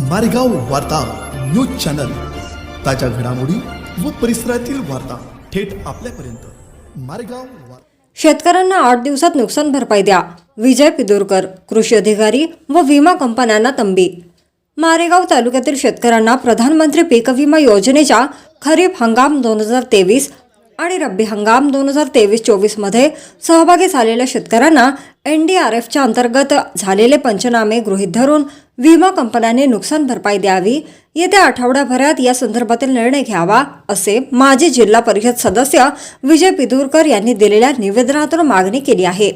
मारेगाव वार्ता news channel. ताज्या घडामोडी व परिसरातील वार्ता थेट आपल्यापर्यंत. मारेगाव वार्ता. शेतकऱ्यांना आठ दिवसात नुकसान भरपाई द्या. विजय पिदुरकर कृषी अधिकारी व विमा कंपन्यांना तंबी. मारेगाव तालुक्यातील शेतकऱ्यांना प्रधानमंत्री पीक विमा योजनेच्या खरीप हंगाम दोन हजार तेवीस आणि रब्बी हंगाम दोन हजार तेवीस चोवीसमध्ये सहभागी झालेल्या शेतकऱ्यांना एन डी आर एफच्या अंतर्गत झालेले पंचनामे गृहीत धरून विमा कंपन्यांनी नुकसान भरपाई द्यावी येत्या आठवड्याभरात या संदर्भातील निर्णय घ्यावा असे माजी जिल्हा परिषद सदस्य विजय पिदूरकर यांनी दिलेल्या निवेदनातून मागणी केली आहे.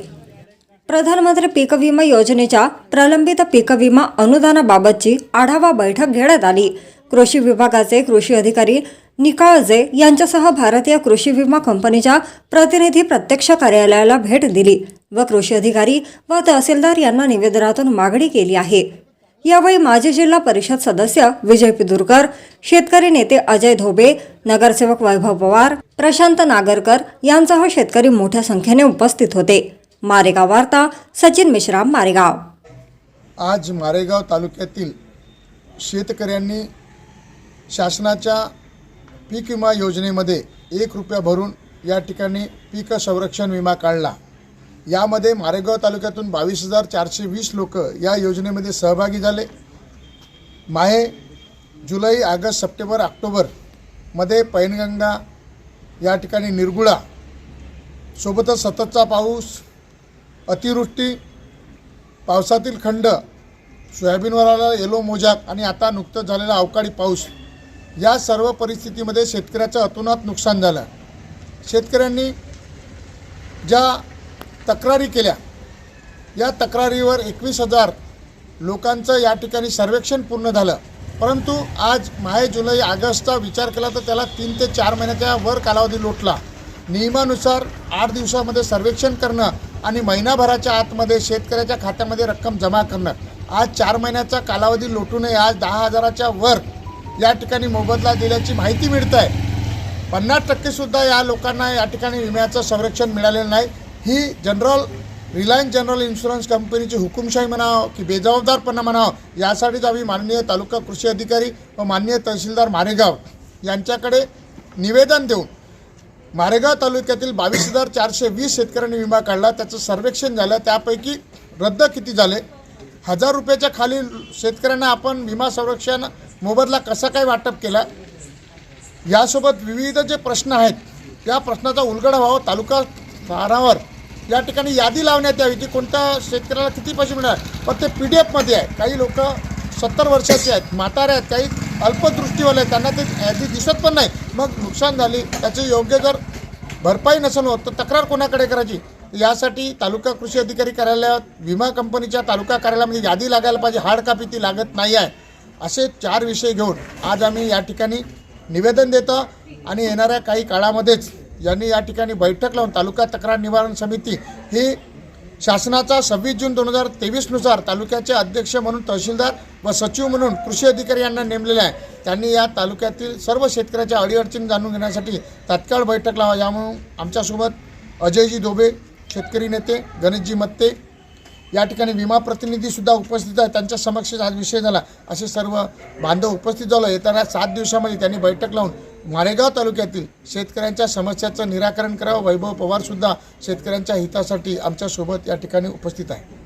प्रधानमंत्री पीक विमा योजनेच्या प्रलंबित पीक विमा अनुदानाबाबतची आढावा बैठक घेण्यात आली. कृषी विभागाचे कृषी अधिकारी निकाळजे यांच्यासह भारतीय कृषी विमा कंपनीच्या प्रतिनिधी प्रत्यक्ष कार्यालयाला भेट दिली व कृषी अधिकारी व तहसीलदार यांना निवेदनातून मागणी केली आहे. यावेळी माजी जिल्हा परिषद सदस्य विजय पिदुरकर शेतकरी नेते अजय धोबे नगरसेवक वैभव पवार प्रशांत नागरकर यांसह शेतकरी मोठ्या संख्येने उपस्थित होते. मारेगाव वार्ता सचिन मिश्राम मारेगाव. आज मारेगाव तालुक्यातील शेतकऱ्यांनी शासनाच्या पीक विमा योजनेमध्ये एक रुपया भरून या ठिकाणी पीक संरक्षण विमा काढला. यामध्ये मारेगाव तालुक्यातून बावीस हजार चारशे वीस लोक या योजनेमध्ये सहभागी झाले. माहे जुलै ऑगस्ट सप्टेंबर ऑक्टोबरमध्ये पैनगंगा या ठिकाणी निर्गुळा सोबतच सततचा पाऊस अतिवृष्टी पावसातील खंड सोयाबीनवर आलेला येलो मोजाक आणि आता नुकतंच झालेला अवकाळी पाऊस या सर्व परिस्थितीमध्ये शेतकऱ्याचं अतोनात नुकसान झालं. शेतकऱ्यांनी ज्या तक्रारी केल्या या तक्रारीवर एकवीस हजार लोकांचं या ठिकाणी सर्वेक्षण पूर्ण झालं. परंतु आज माहे जुलै ऑगस्टचा विचार केला तर त्याला तीन ते चार महिन्याच्या वर कालावधी लोटला. नियमानुसार आठ दिवसामध्ये सर्वेक्षण करणं आणि महिनाभराच्या आतमध्ये शेतकऱ्याच्या खात्यामध्ये रक्कम जमा करणं. आज चार महिन्याचा कालावधी लोटूनही आज दहा हजाराच्या वर या ठिकाणी मोबदला दिल्याची माहिती मिळत आहे पन्नास टक्केसुद्धा या लोकांना या ठिकाणी विम्याचं संरक्षण मिळालेलं नाही. ही जनरल रिलायन्स जनरल इन्शुरन्स कंपनीची हुकुमशाही म्हणावं की बेजबाबदारपणा म्हणावं यासाठीच आम्ही माननीय तालुका कृषी अधिकारी व माननीय तहसीलदार मारेगाव यांच्याकडे निवेदन देऊन मारेगाव तालुक्यातील बावीस हजार चारशे वीस शेतकऱ्यांनी विमा काढला. त्याचं सर्वेक्षण झालं. त्यापैकी रद्द किती झाले? हजार रुपयाच्या खाली शेतकऱ्यांना आपण विमा संरक्षण मोबदला कसा काय वाटप केला? यासोबत विविध जे प्रश्न आहेत या प्रश्नाचा उलगडा व्हावा तालुका स्तरावर या ठिकाणी यादी लावण्यात यावी की कोणत्या शेतकऱ्याला किती पैसे मिळणार? पण ते पी डी एफमध्ये आहे. काही लोक सत्तर वर्षाचे आहेत म्हातारे आहेत काही अल्पदृष्टीवाले आहेत त्यांना ते यादी दिसत पण नाही. मग नुकसान झाली त्याची योग्य जर भरपाई नसेल होत तर तक्रार कोणाकडे करायची? यासाठी तालुका कृषी अधिकारी कार्यालयात विमा कंपनीच्या तालुका कार्यालयामध्ये यादी लागायला पाहिजे. हार्ड कॉपी ती लागत नाही आहे. असे चार विषय घेऊन आज आम्ही या ठिकाणी निवेदन देतो आणि येणाऱ्या काही काळामध्येच यांनी या ठिकाणी बैठक लावून तालुका तक्रार निवारण समिती ही शासनाचा सव्वीस जून दोन हजार तेवीसनुसार तालुक्याचे अध्यक्ष म्हणून तहसीलदार व सचिव म्हणून कृषी अधिकारी यांना नेमलेले आहे. त्यांनी या तालुक्यातील सर्व शेतकऱ्याच्या अडीअडचणी जाणून घेण्यासाठी तात्काळ बैठक लावा. यामुळे आमच्यासोबत अजयजी दोबे शेतकरी नेते गणेशजी मत्ते या ठिकाणी विमा प्रतिनिधीसुद्धा उपस्थित आहे त्यांच्या समक्ष आज विषय झाला. असे सर्व बांधव उपस्थित झालं. येत्या सात दिवसामध्ये त्यांनी बैठक लावून मारेगाव तालुक्यातील शेतकऱ्यांच्या समस्याचं निराकरण करावं. वैभव पवारसुद्धा शेतकऱ्यांच्या हितासाठी आमच्यासोबत या ठिकाणी उपस्थित आहे